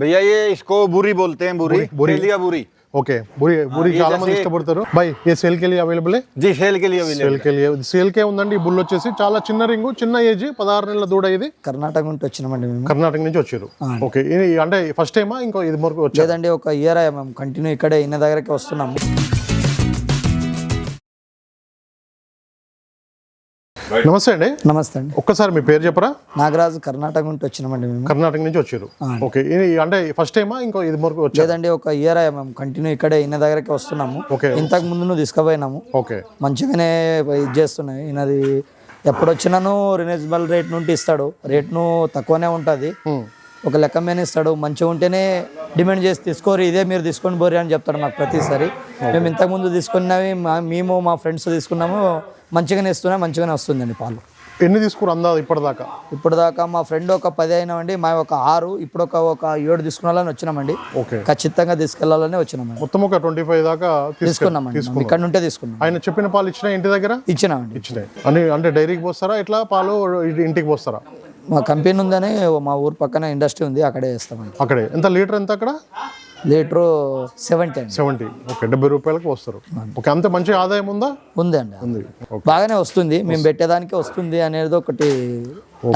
భయ్యా ఏ ఇస్కో బూరి బోల్తే బూరి బూరిలియా బూరి ఓకే బూరి బూరి చాలా మంది ఇష్టపడతారు. బై ఏ సేల్ కే అవైలబుల్? జీ సేల్ కే సేల్ కే సేల్ కే ఉందండి ఈ బుల్ వచ్చేసి. చాలా చిన్న రింగు చిన్న ఏజ్ పదహారు నెలల దూడ ఇది. కర్ణాటక నుంచి వచ్చినామండి మేము. కర్ణాటక నుంచి వచ్చారు. ఓకే అంటే ఫస్ట్ టైమా ఇంకో ఇది వరకు వచ్చేదండి ఒక ఇయర్ మేము. కంటిన్యూ ఇక్కడే ఇన్న దగ్గరకి వస్తున్నాము. నమస్తే అండి. నమస్తే అండి. ఒక్కసారి మీ పేరు చెప్పరా? నాగరాజు కర్ణాటక నుండి వచ్చినామండి మేము. కర్ణాటక నుంచి వచ్చారు. ఓకే ఇది అంటే ఫస్ట్ టైమా? ఇంకో ఇది వరకు లేదండి ఒక ఇయర్ అయ్యా మేము కంటిన్యూ ఇక్కడే ఈయన దగ్గరకే వస్తున్నాము. ఓకే. ఇంతకు ముందు నువ్వు తీసుకుపోయినాము. ఓకే. మంచిగానే ఇది చేస్తున్నాయి. ఈయనది ఎప్పుడు వచ్చినాను రినెజబుల్ రేట్ నుండి ఇస్తాడు. రేట్ను తక్కువనే ఉంటుంది. ఒక లెక్క మీద ఇస్తాడు. మంచిగా ఉంటేనే డిమాండ్ చేసి తీసుకోరు. ఇదే మీరు తీసుకొని పోరి అని చెప్తాడు మాకు ప్రతిసారి. మేము ఇంతకుముందు తీసుకున్నవి మా- మేము మా ఫ్రెండ్స్ తీసుకున్నాము. మంచిగానే ఇస్తున్నాయి మంచిగానే వస్తుందండి పాలు. ఎన్ని తీసుకురు అందా ఇప్పటిదాకా? ఇప్పుడు దాకా మా ఫ్రెండ్ ఒక పది అయినామండి మా ఒక ఆరు ఇప్పుడు ఒక ఒక ఏడు తీసుకున్నాలని వచ్చినామండి. ఓకే. ఖచ్చితంగా తీసుకెళ్ళాలని వచ్చినామండి. మొత్తం ఒక ట్వంటీ ఫైవ్ దాకా తీసుకు తీసుకున్నామండి. ఇక్కడ నుండే తీసుకున్నాం. ఆయన చెప్పిన పాలు ఇచ్చిన ఇంటి దగ్గర? ఇచ్చినామండి. ఇచ్చినాయి. అని అంటే డైరీకి పోస్తారా? ఇట్లా పాలు ఇంటికి పోస్తారా? మా కంపెనీ ఉందని మా ఊరు పక్కన ఇండస్ట్రీ ఉంది అక్కడే చేస్తామండి. అక్కడే. ఎంత లీటర్ ఎంత అక్కడ? లీటరు సెవెంటీ అండి. సెవెంటీ. ఓకే డెబ్బై రూపాయలకు వస్తారు. ఓకే అంత మంచి ఆదాయం ఉందా? ఉందండి. ఉంది. బాగానే వస్తుంది మేము పెట్టేదానికి వస్తుంది అనేది ఒకటి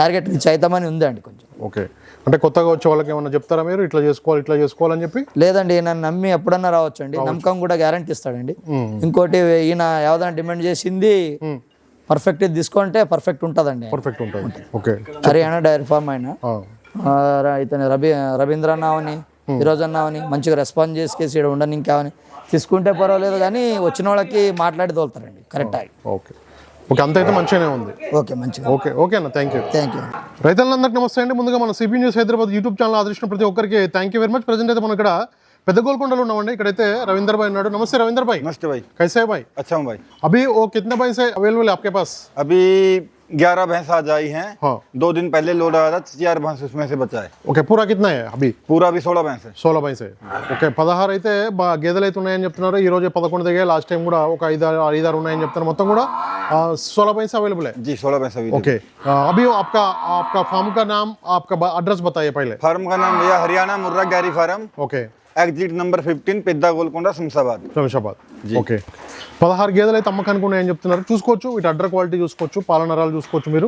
టార్గెట్ రీచ్ అవుతామని ఉందండి కొంచెం. ఓకే. అంటే కొత్తగా వచ్చే వాళ్ళకి ఏమన్నా చెప్తారా మీరు? ఇట్లా చేసుకోవాలి ఇట్లా చేసుకోవాలని చెప్పి? లేదండి నన్ను నమ్మి ఎప్పుడన్నా రావచ్చు. అండి నమ్మకం కూడా గ్యారంటీ ఇస్తాడండి. ఇంకోటి ఈయన ఏదైనా డిమాండ్ చేసింది పర్ఫెక్ట్ తీసుకుంటే పర్ఫెక్ట్ ఉంటుందండి. పర్ఫెక్ట్ ఉంటుంది. ఓకే. హర్యానా డైరీ ఫామ్ అయినా ఆ, ఆ, ర- ఇతను రవి రవీంద్ర అన్నావని ఈరోజు అన్నావని మంచిగా రెస్పాన్స్ చేసి ఇక్కడ ఉండని ఇంకావని తీసుకుంటే పర్వాలేదు కానీ వచ్చిన వాళ్ళకి మాట్లాడి తోలుతారండి. Correct okay. ఓకే అంత అయితే మంచిగానే ఉంది. ఓకే మంచిగా ఓకే ఓకే అన్న థ్యాంక్ యూ థ్యాంక్ యూ రైతులందరికీ నమస్తే అండి. ముందుగా మన CB news Hyderabad YouTube channel ఆదరించిన ప్రతి ఒక్కరికి thank you very much present అయితే మనం ఇక్కడ పెద్ద గోల్కొండలో रविंदर भाई ना नमस्ते रविंदर भाई नमस्ते भाई कैसे है भाई अच्छा भाई अभी वो कितने भैंस है अवेलेबल है आपके पास अभी ग्यारह भैंस आज आई हैं हाँ। दो दिन पहले लोड आया था चार भैंस उसमें से बचा है ओके पूरा कितना है अभी पूरा अभी सोलह भैंस है सोलह भैंस है ओके पदहार अच्छे गेदल అయితే ఉన్నాయని చెప్తున్నారు. टाइम రోజు పదకొండు దిగాయి. లాస్ట్ టైం కూడా है जी सोलह भैंस अभी ओके अभी आपका आपका फार्म का नाम आपका एड्रेस बताइए पहले फार्म का नाम भैया Haryana Murrah dairy farm okay exit number fifteen पिद्दा गोलकोंडा शमशाबाद శంషాబాద్ ఓకే పదహారు గేదెలు అయితే అమ్మకానికి ఉన్నాయని చెప్తున్నారు చూసుకోవచ్చు ఇటు అడ్డర్ క్వాలిటీ చూసుకోవచ్చు పాల నరాలు చూసుకోవచ్చు మీరు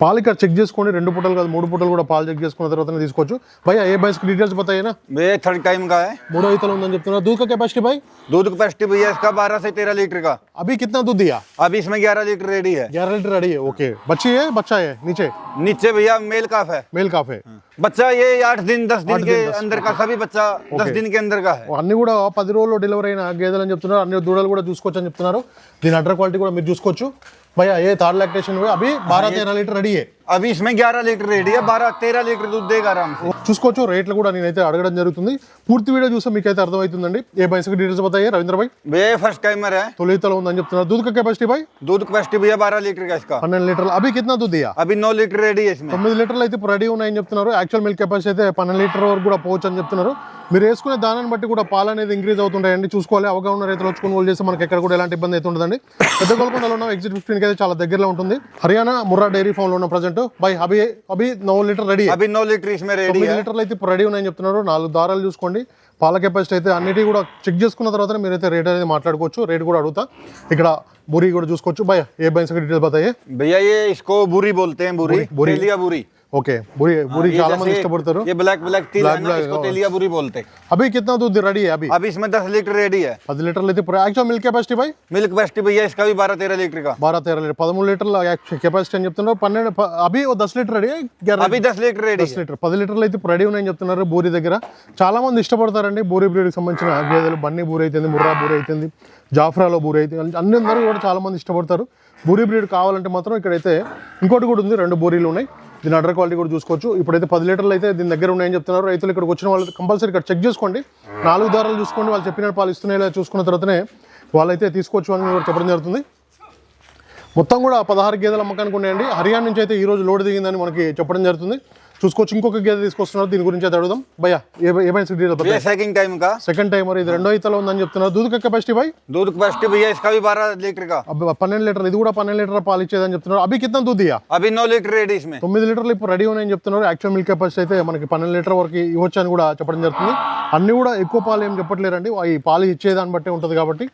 పాలు ఇక్కడ చెక్ చేసుకోండి రెండు పూటలు కాదు మూడు పూటలు కూడా పాలు చెక్ చేసుకున్న తర్వాతనే తీసుకోవచ్చు భయ్యా ఏ బైస్కి డీటెయిల్స్ बताइए भैया थर्ड टाइम का है మూడో ఈతలు ఉందని చెప్తున్నారు दूध का कैपेसिटी भाई दूध कैपेसिटी भैया इसका बारह से तेरह लीटर का अभी कितना दूध दिया अभी इसमें ग्यारह लीटर रेडी है ग्यारह लीटर रेडी है ओके बच्ची है बच्चा है नीचे नीचे भैया मेल काफ है मेल काफ है बच्चा ये आठ दिन दस दिन के अंदर का सभी बच्चा दस दिन के अंदर का है అన్ని కూడా పది రోజుల్లో డెలివరీ అయిన గేదెలు అని చెప్తున్నారు అన్ని దూడలు కూడా చూసుకోవచ్చు అని చెప్తున్నారు దీని అడ్డర్ క్వాలిటీ కూడా మీరు చూసుకోవచ్చు भैया ये थार लैक्टेशन हुए अभी हाँ, बारह तेरह लीटर रेडी है। अभी इसमें ग्यारह लीटर रेडी है बारह तेरह लीटर दूध देगा आराम से। चूसको रेट अड़क ज़रूरत पूर्ति वीडियो चूसा अर्थम ये बैंस की डीटेल बताइए रविंद्र भाई फ़र्स्ट टाइम है दूध का कैपेसिटी भाई दूध कैपेसिटी भैया बारह लीटर का इसका पन्न लीटर अभी कितना दूध दिया अभी नौ लीटर रेडी है इसमें लीटर रेडी होना ऐक्चुअल मिल्क कैपेसिटी पन्न लीटर वरुक पोचन మీరు వేసుకునే దానాన్ని బట్టి కూడా పాలు అనేది ఇంక్రీజ్ అవుతుంటాయండి చూసుకోవాలి అవగాహన రైతులు వచ్చి కొనుగోలు చేస్తే మనకి ఎక్కడ కూడా ఎలాంటి ఇబ్బంది అయితే ఉండదండి పెద్ద గోల్కొండలో ఉన్న ఎగ్జిట్ ఫిఫ్టీన్కి అయితే చాలా దగ్గరలో ఉంటుంది హర్యానా ముర్రా డైరీ ఫామ్లో ఉన్న ప్రజెంట్ బై అభి అభి నో లీటర్ రెడీ अभी नौ लीटर इसमें रेडी తొమ్మిది है లీటర్లు అయితే ఇప్పుడు రెడీ ఉన్నాయని చెప్తున్నారు నాలుగు దారాలు చూసుకోండి పాల కెపాసిటీ అయితే అన్నిటి కూడా చెక్ చేసుకున్న తర్వాత మీరైతే రేట్ అనేది మాట్లాడుకోవచ్చు రేట్ కూడా అడుగుతా ఇక్కడ బూరి కూడా చూసుకోవచ్చు భయ ఏ బైన్స్ డీటెయిల్స్ బతాయే भैया ये इसको बुरी बोलते हैं बुरी बुरी। तेलिया बुरी ఓకే बुरी बुरी చాలా మంది ఇష్టపడతారు ये ब्लैक ब्लैक तिल है ना इसको तेलिया बुरी बोलते हैं। अभी कितना दूध रेडी है अभी? 10 लीटर रेडी है। 10 लीटर लेते पूरा। एक्चुअल మిల్క్ కెపాసిటీ బై మిల్క్ కెపాసిటీ भैया इसका भी 12 13 లీటర్ का। 12 13 లీటర్ 13 లీటర్ కెపాసిటీ అని చెప్తున్నారు 12 అభి 10 లీటర్ రెడీ అభి 10 లీటర్ రెడీ 10 లీటర్ 10 లీటర్లు అయితే రెడీ ఉన్నాయని చెప్తున్నారు బూరి దగ్గర చాలా మంది ఇష్టపడతారండి బూరి బ్రీడ్కి సంబంధించిన గేదెలు బన్నీ బూరి అయితే ముర్రా బూరి అయితే జాఫ్రాలో బూరి అయితే అన్ని అందరూ కూడా చాలా మంది ఇష్టపడతారు బూరి బ్రీడ్ కావాలంటే మాత్రం ఇక్కడైతే ఇంకోటి కూడా ఉంది రెండు బూరీలు ఉన్నాయి దీని అడర్ క్వాలిటీ కూడా చూసుకోవచ్చు. ఇప్పుడైతే పది లీటర్లు అయితే దీని దగ్గర ఉన్నాయని చెప్తున్నారు. రైతులు ఇక్కడికి వచ్చిన వాళ్ళు కంపల్సరీ ఇక్కడ చెక్ చేసుకోండి. నాలుగు దారాలు చూసుకోండి. వాళ్ళు చెప్పిన పాలు ఇస్తున్నాయి చూసుకున్న తర్వాతనే వాళ్ళైతే తీసుకోవచ్చు అని కూడా చెప్పడం జరుగుతుంది. మొత్తం కూడా పదహారు గేదెల అమ్మకానికి ఉన్నాయండి. హర్యానా నుంచి అయితే ఈరోజు లోడ్ దిగిందని మనకి చెప్పడం జరుగుతుంది. చూసుకోవచ్చు ఇంకొక గేదె తీసుకొస్తున్నారు దీని గురించి అయితే అడుగుదాం భయ్యా ఏ ఏమైనా డీటెయిల్ ये सेकंड टाइम का సెకండ్ టైమర్ ఇది రెండో ఈతలో ఉందని చెప్తున్నారు దూద్ కెపాసిటీ బై दूध कैपेसिटी भैया इसका भी बारह लीटर का అబ్బ- పన్నెండు లీటర్ ఇది కూడా పన్నెండు లీటర్ పాలు ఇచ్చేదని చెప్తున్నారు అభి కింద దూదియా अभी नौ लीटर रेडी इसमें తొమ్మిది లీటర్లు ఇప్పుడు రెడీ ఉన్నాయని చెప్తున్నారు యాక్చువల్ మిల్క్ కెపాసిటీ అయితే మనకి పన్నెండు లీటర్ వరకు ఇవ్వచ్చు అని కూడా చెప్పడం జరుగుతుంది అన్ని కూడా ఎక్కువ పాలు ఏం చెప్పట్లేరండి ఈ పాలు ఇచ్చేదాన్ని బట్టి ఉంటుంది కాబట్టి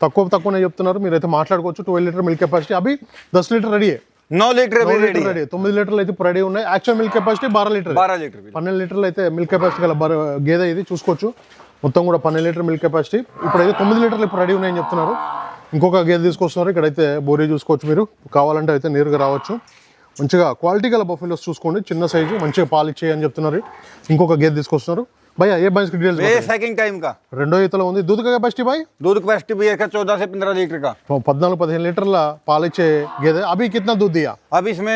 తక్కువ తక్కువనే చెప్తున్నారు మీరైతే మాట్లాడుకోవచ్చు ట్వెల్వ్ లీటర్ మిల్క్ కెపాసిటీ అవి దస్ లీటర్ రెడీ నో లీటర్ రెడీ తొమ్మిది లీటర్లు అయితే రెడీ ఉన్నాయి. యాక్చువల్ మిల్క్ కెపాసిటీ బారా లీటర్ బారా లీటర్ పన్నెండు లీటర్లు అయితే మిల్క్ కెపాసిటీ గల గేదె ఇది. చూసుకోవచ్చు. మొత్తం కూడా పన్నెండు లీటర్ మిల్క్ కెపాసిటీ ఇప్పుడైతే తొమ్మిది లీటర్లు ఇప్పుడు రెడీ ఉన్నాయని చెప్తున్నారు. ఇంకొక గేదె తీసుకొస్తున్నారు. ఇక్కడైతే బోరీ చూసుకోవచ్చు మీరు. కావాలంటే అయితే నేరుగా రావచ్చు. మంచిగా క్వాలిటీ గల బఫెలోస్ చూసుకోండి. చిన్న సైజు మంచిగా పాలిచ్చేయని చెప్తున్నారు. ఇంకొక గేదె తీసుకొస్తున్నారు. भैया ये बंच डिटेल्स ये सेकंड टाइम का రెండో ఈతలో ఉంది दूध का कैपेसिटी भाई दूध कैपेसिटी भी इसका चौदह से पंद्रह लीटर का పద్నాలుగు పదిహేను లీటర్ల పాలిచ్చే గేదె అవి కిतना दूध दिया अब इसमें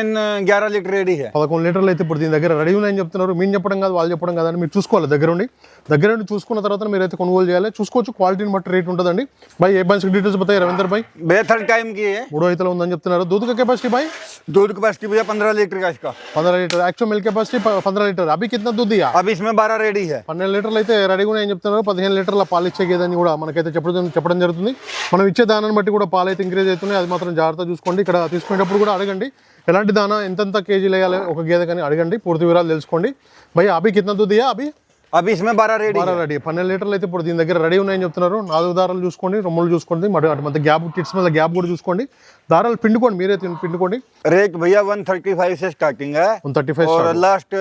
ग्यारह लीटर रेडी है పదకొండు లీటర్లు అయితే ఇప్పుడు దీని దగ్గర రెడీ ఉన్నాయని చెప్తున్నారు మేము చెప్పడం కాదు వాళ్ళు చెప్పడం కాదని మీరు చూసుకోవాలి దగ్గర ఉండి దగ్గర నుండి చూసుకున్న తర్వాత మీరైతే కొనుగోలు చేయాలి చూసుకోవచ్చు క్వాలిటీని బట్టి రేట్ ఉంటుందండి భాయ్ ఏ బంచ్ డీటెయిల్స్ బతాయి రవీందర్ భాయ్ బేథర్ టైం కి మూడో ఈతలో ఉందని చెప్తున్నారు दूध का कैपेसिटी भाई दूध कैपेसिटी भैया पंद्रह लीटर का इसका पंद्रह लीटर एक्चुअल मिल्क कैपेसिटी पंद्रह लीटर अभी कितना दूध दिया अब इसमें बारह रेडी है పన్నెండు లీటర్లు అయితే రెడీగా ఉన్నాయని చెప్తున్నారు. పదిహేను లీటర్ల పాలు ఇచ్చే గేదని కూడా మనకైతే చెప్పడం చెప్పడం జరుగుతుంది. మనం ఇచ్చే దానాన్ని బట్టి కూడా పాలు అయితే ఇంక్రీజ్ అవుతున్నాయి. అది మాత్రం జాగ్రత్త చూసుకోండి. ఇక్కడ తీసుకునేటప్పుడు కూడా అడగండి. ఎలాంటి దాన ఎంతెంత కేజీలు వేయాలి ఒక గేదె కానీ అడగండి. పూర్తి వివరాలు తెలుసుకోండి. భయ అభి కింద దుద్దియా? అభి? అవి ఇసుమే బారా రెడీ. బారా రెడీ. పన్నెండు లీటర్లు అయితే ఇప్పుడు దీని దగ్గర రెడీ ఉన్నాయని చెప్తున్నారు. నాలుగు దారాలు చూసుకోండి రొమ్ములు చూసుకోండి మరి అటు మధ్య గ్యాప్ కిట్స్ మీద గ్యాప్ కూడా చూసుకోండి. దారాలు పిండుకోండి మీరే పిండుకోండి. రేట్ భయ్యా వన్ థర్టీ ఫైవ్ సే starting one thirty five last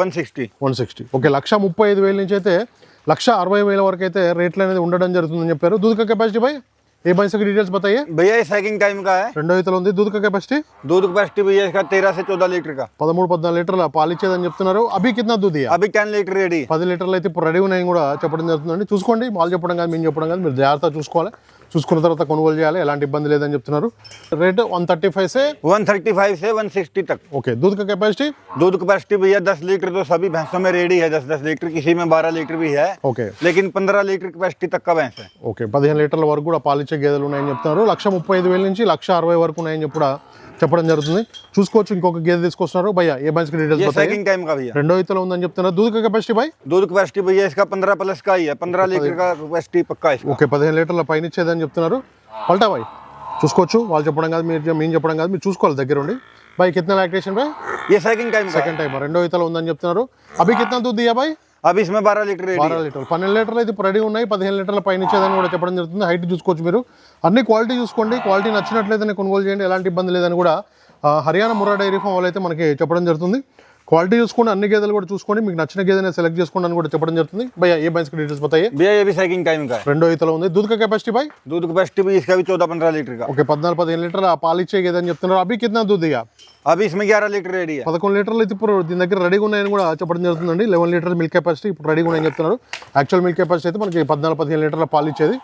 one sixty one sixty okay లక్ష ముప్పై ఐదు వేల నుంచి అయితే లక్ష అరవై వేల వరకు అయితే రేట్లు అనేది ఉండడం జరుగుతుందని చెప్పారు. దూదక కెపాసిటీ పై ये भैंसों డీటెయిల్స్ डिटेल्स बताइए। भैया ये सेकिंग टाइम का है। రెండో ఇతలు ఉంది दूध का कैपेसिटी दूध कैपेसिटी भैया इसका तेरह से పదమూడు పద్నాలుగు లీటర్ల పాలు ఇచ్చేదని చెప్తున్నారు అభి కింద దూది అభి टेन లీటర్ రెడీ పది లీటర్లు అయితే ఇప్పుడు రెడీ ఉన్నాయని కూడా చెప్పడం జరుగుతుందండి చూసుకోండి వాళ్ళు చెప్పడం కాదు మేము చెప్పడం కాదు మీరు జాగ్రత్తగా చూసుకోవాలి చూసుకున్న తర్వాత కొనుగోలు చేయాలి ఎలాంటి ఇబ్బంది లేదని చెప్తున్నారు రేట్ వన్ థర్టీ ఫైవ్ సే वन थर्टी फाइव से वन सिक्सटी तक ఓకే दूध का कैपेसिटी दूध कैपेसिटी भैया दस लीटर तो सभी भैंसों में रेडी है दस दस लीटर किसी में बारह लीटर भी है ఓకే लेकिन पंद्रह लीटर कैपेसिटी तक का भैंस है ఓకే పదిహేను లీటర్ల వరకు కూడా పాలిచ్చే గేదెలు ఉన్నాయని చెప్తున్నారు లక్ష ముప్పై ఐదు వేల నుంచి లక్ష అరవై వరకు ఉన్నాయని చెప్పి కూడా చెప్పడం జరుగుతుంది. చూసుకోవచ్చు ఇంకొక గేదె తీసుకొస్తున్నారు. భయ ఏ బంచ్ డీటెయిల్స్ రెండో ఇతలో ఉందని చెప్తున్నారు. దూదు కెపాసిటీ कैपेसिटी దూదు కెపాసిటీ कैपेसिटी भैया పంద్రా ప్లస్ प्लस का ही ఓకే పదిహేను లీటర్ల పైన ఇచ్చేదని చెప్తున్నారు. పల్టా భాయ్ చూసుకోవచ్చు. వాళ్ళు చెప్పడం కాదు మీరు మేము చెప్పడం కాదు మీరు చూసుకోవాలి దగ్గరుండి. బాయ్ కిतना లాక్టేషన్ బాయ్? ఏ సెకండ్ టైం సెకండ్ టైం రెండో ఇతలో ఉందని చెప్తున్నారు. అభి కిतना दूध दिया అవి ఇసుమే బారా లీటర్ బారా లీటర్లు. పన్నెండు లీటర్లు అయితే రెడీ ఉన్నాయి పదిహేను లీటర్ల పైన ఇచ్చేదని కూడా చెప్పడం జరుగుతుంది. హైట్ చూసుకోవచ్చు మీరు. అన్ని క్వాలిటీ చూసుకోండి. క్వాలిటీ నచ్చినట్లయితేనే కొనుగోలు చేయండి. ఎలాంటి ఇబ్బంది లేదని కూడా హర్యానా మురా డైరీ ఫామ్ వాళ్ళు అయితే మనకి చెప్పడం జరుగుతుంది. క్వాలిటీ చూసుకోండి అన్ని గేదెలు కూడా చూసుకోండి. మీకు నచ్చిన గేదె సెలెక్ట్ చేసుకోండి అని కూడా చెప్పడం జరుగుతుంది. భయ ఏ బైన్స్ డీటెయిల్స్ పోతాయి भैया ये भी साइकिंग రెండో ఇతలో ఉంది. दूध కెపాసిటీ బై? भाई కెపాసిటీ कैपेसिटी भी इसका भी चौदह ఓకే పద్నాలుగు పదిహేను లీటర్ ఆ పాలు ఇచ్చే గేదని చెప్తున్నారు. అవి కింద దూద్ అవి अभी इसमें ग्यारह రెడీ పదకొండు లీటర్లు అయితే ఇప్పుడు దీని దగ్గర రెడీగా ఉన్నాయని కూడా చెప్పడం జరుగుతుందండి. లెవెన్ లీటర్ మిల్క్ కెపాసిటీ ఇప్పుడు రెడీ ఉన్నాయని చెప్తున్నారు. యాక్చువల్ మిల్క్ కెపాసిటీ అయితే మనకి పద్నాలుగు పదిహేను లీటర్ల పాలు ఇచ్చేది.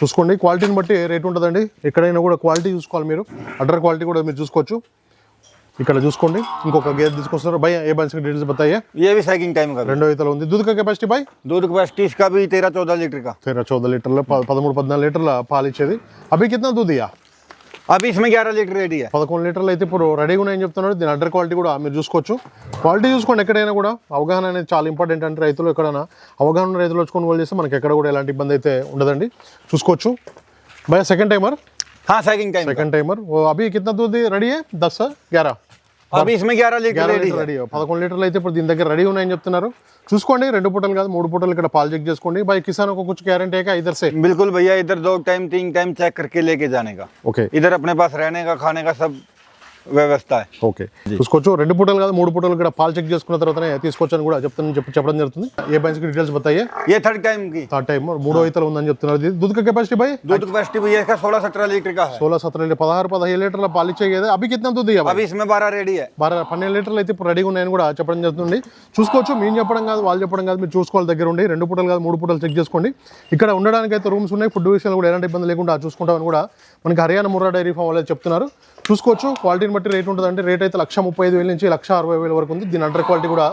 చూసుకోండి. క్వాలిటీని బట్టి రేట్ ఉంటుందండి. ఎక్కడైనా కూడా క్వాలిటీ చూసుకోవాలి మీరు. అడ్రర్ క్వాలిటీ కూడా మీరు చూసుకోవచ్చు. ఇక్కడ చూసుకోండి. ఇంకొక గేర్ తీసుకొస్తారు. బై ఏ भैंस డీటెయిల్స్ బతాయి बताइए సైకింగ్ టైం सैकिंग टाइम का రెండో ఉంది. దూదుక కెపాసిటీ బై भाई కెపాసిటీ कैपेसिटी इसका చౌద तेरह चौदह लीटर का లీటర్ల పదమూడు పద్నాలుగు లీటర్ల పాలు ఇచ్చేది. అభి కింద दूध दिया అవి ఇస్మే గ్యారా లీటర్ రెడీ పదకొండు లీటర్లు అయితే ఇప్పుడు రెడీగా ఉన్నాయని చెప్తున్నాడు. దీని అడ్డర్ క్వాలిటీ కూడా మీరు చూసుకోవచ్చు. క్వాలిటీ చూసుకోండి ఎక్కడైనా కూడా. అవగాహన అనేది చాలా ఇంపార్టెంట్ అంటే రైతులు ఎక్కడైనా. అవగాహన రైతులు వచ్చుకొని వాళ్ళు చేస్తే మనకి ఎక్కడ కూడా ఎలాంటి ఇబ్బంది అయితే ఉండదండి. చూసుకోవచ్చు. భయ సెకండ్ టైమర్ हाँ सेकंड टाइम सेकंड टाइमर वो अभी कितना दूध రెడీ దస్ ग्यारह। అవి ఇస్మే గ్యారా లీటర్ రెడీ రెడీ పదకొండు లీటర్లు అయితే ఇప్పుడు దీని దగ్గర రెడీ ఉన్నాయని చెప్తున్నారు చూసుకోండి రెండు పూటలు కాదు మూడు పూటలు ఇక్కడ పాలు చెక్ చేసుకోండి భాయ్ కిసాన్ ఒక कुछ गारंटी है इधर से? बिल्कुल भैया इधर दो टाइम तीन टाइम चेक करके लेके जाने का। ओके इधर अपने पास रहने का వ్యవస్థ ఓకే. చూసుకోవచ్చు. రెండు పూటలు కాదు మూడు పూటలు కూడా పాలు చెక్ చేసుకున్న తర్వాతనే అని కూడా చెప్తాను చెప్పి చెప్పడం జరుగుతుంది. ఏ బైన్స్ డీటెయిల్స్ बताइए ఏ third time third third time మూడో ఇతలు ఉందని చెప్తున్నారు. ఇది కెపాసిటీ బై? कैपेसिटी కెపాసిటీ సోలా సత్ర లీటర్ సోలా సత్ర లీటర్ పదహారు పదహైదు లీటర్ల పాలు ఇచ్చే అవి కిतना दूध అవి इसमें రెడీ బారా పన్నెండు లీటర్లు అయితే ఇప్పుడు రెడీగా ఉన్నాయని కూడా చెప్పడం జరుగుతుంది. చూసుకోవచ్చు. మేము చెప్పడం కాదు వాళ్ళు చెప్పడం కాదు మీరు చూసుకోవాలి దగ్గర ఉండి. రెండు పూటలు కాదు మూడు పూటలు చెక్ చేసుకోండి. ఇక్కడ ఉండడానికి అయితే రూమ్స్ ఉన్నాయి. ఫుడ్ విషయంలో కూడా ఎలాంటి ఇబ్బంది లేకుండా చూసుకుంటామని కూడా మనకి హర్యానా ముర్రా డైరీ ఫామ్ వాళ్ళు చెప్తున్నారు. చూసుకోవచ్చు. క్వాలిటీ బట్టి రేట్ ఉంటుంది. అంటే రేట్ అయితే లక్ష ముప్పై ఐదు వేల నుంచి లక్ష అరవై వేల వరకు ఉంది. దీని అండర్ క్వాలిటీ కూడా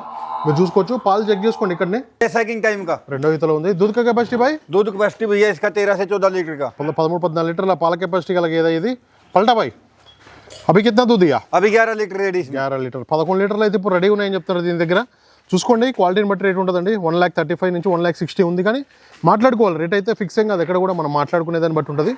మీరు చూసుకోవచ్చు. పాలు చెక్ చేసుకోండి ఇక్కడనే. సైకింగ్ టైం కా? రెండో ఇతలో ఉంది. దూద్ కెపాసిటీ బై దూద్ కెపాసిటీ భయ్యా చూద్దాం లీటర్ కా పదమూడు పద్నాలుగు లీటర్ల పాల కెపాసిటీ కల ఏదో ఇది. పల్టా బై అవి కింద దూదియా అవి గ్యారా లీటర్ రెడీ గ్యారా లీటర్. పదకొండు లీటర్లు అయితే ఇప్పుడు రెడీ ఉన్నాయని చెప్తారు దీని దగ్గర. చూసుకోండి క్వాలిటీని బట్టి రేట్ ఉంటుందండి. వన్ ల్యాక్ థర్టీ ఫైవ్ నుంచి వన్ ల్యాక్ సిక్స్టీ ఉంది కానీ మాట్లాడుకోవాలి. రేట్ అయితే ఫిక్స్ ఏం కాదు ఎక్కడ కూడా మనం మాట్లాడుకునే దాన్ని బట్టి ఉంటుంది.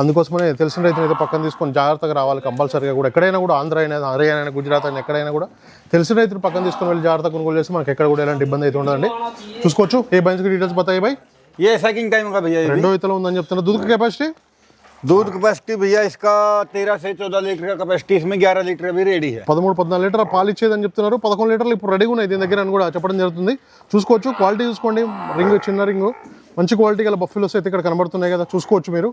అందుకోసమే తెలిసిన రైతుని అయితే పక్కన తీసుకొని జాగ్రత్తగా రావాలి. కంపల్సరీగా కూడా ఎక్కడైనా కూడా ఆంధ్ర అయినా హర్యానా అయినా గుజరాత్ అయినా ఎక్కడైనా కూడా తెలిసిన రైతులు పక్కన తీసుకొని వెళ్ళి జాగ్రత్త కొనుగోలు చేసి మనకి ఎక్కడ కూడా ఎలాంటి ఇబ్బంది అయితే ఉండదండి. చూసుకోవచ్చు. ఏ బైన్స్కి డీటెయిల్స్ బతాయి బై? ఏ సైకింగ్ టైం రెండో ఇతలో ఉందని చెప్తున్నారు. దుధుకు కెపాసిటీ दूध कैपेसिटी भैया इसका तेरह से चौदह लीटर का कैपेसिटी इसमें ग्यारह लीटर अभी रेडी है పదమూడు పద్నాలుగు లీటర్ పాలు ఇచ్చేదని చెప్తున్నారు పదకొండు లీటర్లు ఇప్పుడు రెడీగా ఉన్నాయి దీని దగ్గర అని కూడా చెప్పడం జరుగుతుంది చూసుకోవచ్చు క్వాలిటీ చూసుకోండి రింగ్ చిన్న రింగ్ మంచి క్వాలిటీ గల బఫెలోస్ అయితే ఇక్కడ కనబడుతున్నాయి కదా చూసుకోవచ్చు మీరు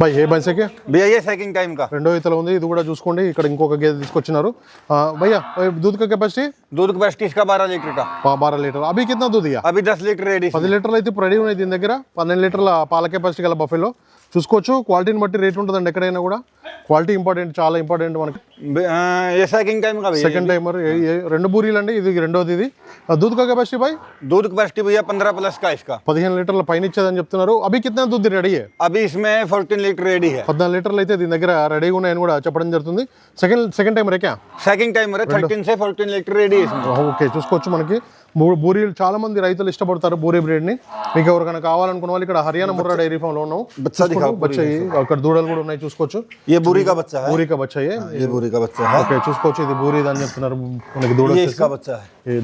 బై ఏ బైసకే भैया ये सेकंड टाइम का రెండో ఇతలో ఉంది ఇది కూడా చూసుకోండి ఇక్కడ ఇంకొక గేదె తీసుకొచ్చినారు ఆ, భయ్యా దూద్ కా కెపాసిటీ दूध कैपेसिटी తీసుకో బారా లీటర్. का बारह लीटर अभी कितना అవి దస్ లీటర్ రెడీ పది లీటర్లు అయితే ఇప్పుడు రెడీ ఉన్నాయి దీని దగ్గర. పన్నెండు లీటర్ల పాల కెపాసిటీ గల బఫెలో చూసుకోవచ్చు. క్వాలిటీని బట్టి రేట్ ఉంటుందండి ఎక్కడైనా కూడా. క్వాలిటీ ఇంపార్టెంట్ చాలా ఇంపార్టెంట్ మనకి. ये सेकंड సెకండ్ టైమర్ రెండు బూరీలు అండి ఇది రెండోది ఇది. ఆ దూద్ కా కెపాసిటీ బై दूध కెపాసిటీ भैया పంద్రా ప్లస్ का పదిహేను లీటర్ల పైన ఇచ్చేదని చెప్తున్నారు. అవి కింద दूध రెడీ అవి ఫార్టీన్ फोर्टीन లీటర్ రెడీ పద్నాలుగు లీటర్లు అయితే దీని దగ్గర రెడీగా ఉన్నాయని కూడా చెప్పడం జరుగుతుంది. సెకండ్ సెకండ్ టైం రేకా సెకండ్ टाइम थर्टीन से फोर्टीन లీటర్ రెడీ ఓకే చూసుకోవచ్చు మనకి. బూరీలు చాలా మంది రైతులు ఇష్టపడతారు బూరీ బ్రీడ్ని. మీకు ఎవరికైనా కావాలనుకున్న వాళ్ళు ఇక్కడ హర్యానా ముర్రా డైరీ ఫామ్లో ఉన్నాయి బచ్చాయి అక్కడ దూడలు కూడా ఉన్నాయి చూసుకోవచ్చు. ఏ బూరిగా బచ్చా బూరిగా బచ్చాయి ఏ బచ్చా ఓకే చూసుకోవచ్చు. ఇది బూరీది అని చెప్తున్నారు. మనకి దూడ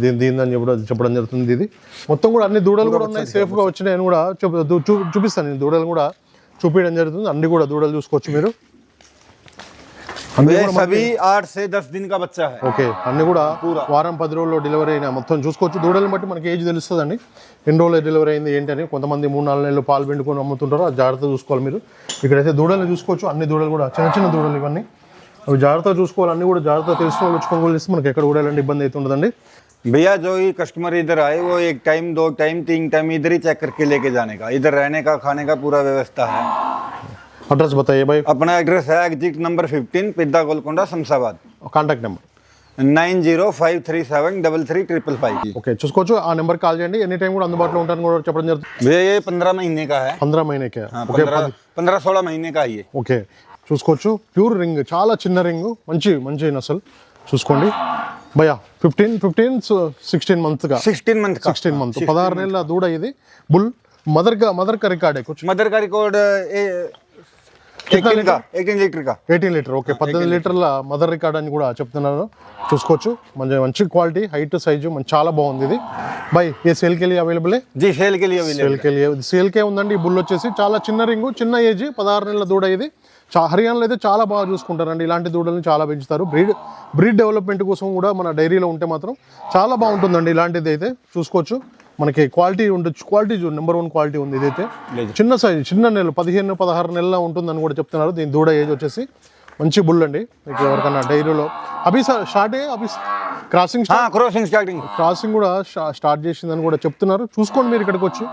దీని దీని అని చెప్పడం చెప్పడం జరుగుతుంది ఇది. మొత్తం కూడా అన్ని దూడలు కూడా ఉన్నాయి. సేఫ్గా వచ్చినాయి కూడా చూపిస్తాను. దూడలు కూడా చూపించడం జరుగుతుంది. అన్ని కూడా దూడలు చూసుకోవచ్చు మీరు. ये सभी आठ से दस दिन का बच्चा है ఓకే అన్ని కూడా వారం పది రోజుల్లో డెలివరీ అయినా మొత్తం చూసుకోవచ్చు దూడలను బట్టి మనకి ఏజ్ తెలుస్తుందండి ఎన్ని రోజులు డెలివరీ అయింది ఏంటి అని కొంతమంది మూడు నాలుగు నెలలు పాలు పిండుకొని అమ్ముతుంటారు అది జాగ్రత్త చూసుకోవాలి మీరు ఇక్కడైతే దూడలను చూసుకోవచ్చు అన్ని దూడలు కూడా చిన్న చిన్న దూడలు ఇవన్నీ అవి జాగ్రత్తగా చూసుకోవాలి అన్ని కూడా జాగ్రత్తగా తెలుసుకుని వాళ్ళు వచ్చి కొనుగోలు చేస్తే మనకి ఎక్కడ కూడా ఎలాంటి ఇబ్బంది అయితే ఉండదండి भैया जो ही कस्टमर इधर आए वो एक टाइम दो टाइम तीन टाइम इधर ही चेक करके लेके जाने का इधर रहने का खाने का पूरा व्यवस्था है అడ్రస్ బతాయి బాయ్ अपना एड्रेस है exit number fifteen पिद्दा Golconda Shamshabad contact number nine zero five three seven double three triple five okay చూసుకోవచ్చు ఆ నెంబర్ కాల్ చేయండి ఎనీ టైం కూడా అందుబాటులో ఉంటాను కూడా చెప్పడం జరుగుతుంది भैया ये पंद्रह महीने का है పంద్రా మహిళకే हाँ, ఓకే पंद्रह पंद्रह सोलह महीने का है ये ఓకే చూసుకోవచ్చు ప్యూర్ రింగ్ చాలా చిన్న రింగ్ మంచి మంచి నసల్ చూసుకోండి భయ్యా ఫిఫ్టీన్ ఫిఫ్టీన్ సిక్స్టీన్ మంత్గా सिक्सटीन मंथ का సిక్స్టీన్ మంత్ పదహారు నెలల దూడ ఇది బుల్ మదర్ గా మదర్ కా రికార్డే కొంచెం मदर का रिकॉर्ड ఎయిటీన్ లీటర్ ఓకే పద్దెనిమిది లీటర్ల మదర్ రికార్డ్ అని కూడా చెప్తున్నారు. చూసుకోవచ్చు. మంచి మంచి క్వాలిటీ హైట్ సైజు చాలా బాగుంది ఇది. బై ఏ సేల్కి వెళ్ళి అవైలబుల్ సేల్ సేల్కి సేల్కే ఉందండి ఈ బుల్ వచ్చేసి. చాలా చిన్న రింగు చిన్న ఏజ్ పదహారు నెలల దూడ ఇది. హర్యానాలో అయితే చాలా బాగా చూసుకుంటారండి. ఇలాంటి దూడలను చాలా పెంచుతారు. బ్రీడ్ బ్రీడ్ డెవలప్మెంట్ కోసం కూడా మన డైరీలో ఉంటే మాత్రం చాలా బాగుంటుందండి ఇలాంటిది అయితే. చూసుకోవచ్చు. మనకి క్వాలిటీ ఉండొచ్చు క్వాలిటీ చూడండి నెంబర్ వన్ క్వాలిటీ ఉంది ఇదైతే. చిన్న సైజు చిన్న నెలలు పదిహేను పదహారు నెలల ఉంటుందని కూడా చెప్తున్నారు. దీని దూడ ఏజ్ వచ్చేసి మంచి బుల్ అండి. మీకు ఎవరికన్నా డైరీలో అభి స్టార్టే అభి క్రాసింగ్ క్రాసింగ్ స్టార్టింగ్ క్రాసింగ్ కూడా స్టార్ట్ చేసిందని కూడా చెప్తున్నారు. చూసుకోండి మీరు ఇక్కడికి వచ్చి.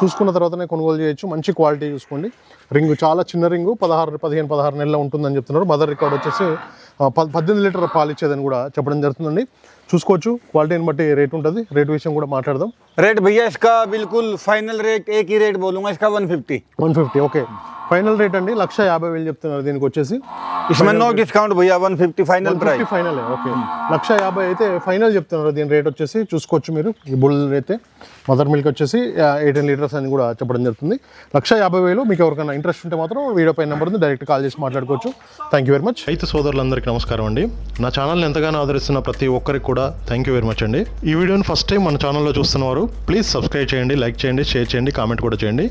చూసుకున్న తర్వాతనే కొనుగోలు చేయొచ్చు. మంచి క్వాలిటీ చూసుకోండి. రింగు చాలా చిన్న రింగు పదహారు పదిహేను పదహారు నెలల ఉంటుందని చెప్తున్నారు. మదర్ రికార్డ్ వచ్చేసి పద్దెనిమిది లీటర్ పాలు ఇచ్చేదని కూడా చెప్పడం జరుగుతుందండి. చూసుకోవచ్చు. క్వాలిటీని బట్టి రేట్ ఉంటుంది. రేట్ విషయం కూడా మాట్లాడదాం. रेट भैया इसका बिल्कुल फाइनल रेट एक ही रेट बोलूंगा इसका one fifty one fifty okay final rate అండి లక్ష యాభై వేలు చెప్తున్నారు దీనికి వచ్చేసి इसमें नो डिस्काउंट भैया one fifty final price fifty final okay లక్ష యాభై అయితే ఫైనల్ చెప్తున్నారు దీని రేట్ వచ్చేసి చూసుకోవచ్చు మీరు ఈ బుల్ అయితే మదర్ మిల్క్ వచ్చేసి ఎయిటీన్ లీటర్స్ అని కూడా చెప్పడం జరుగుతుంది లక్ష యాభై వేలు మీకు ఎవరికైనా ఇంట్రెస్ట్ ఉంటే మాత్రం వీడియో పైన నెంబర్ ఉంది డైరెక్ట్ కాల్ చేసి మాట్లాడుకోవచ్చు థ్యాంక్ యూ వెరీ మచ్ రైతు సోదరులందరికీ నమస్కారం అండి నా ఛానల్ని ఎంతగానో ఆదరిస్తున్న ప్రతి ఒక్కరికి కూడా థ్యాంక్ యూ వెరీ మచ్ అండి ఈ వీడియోని ఫస్ట్ టైం మన ఛానల్లో చూస్తున్నవారు ప్లీజ్ సబ్స్క్రైబ్ చేయండి లైక్ చేయండి షేర్ చేయండి కామెంట్ కూడా చేయండి.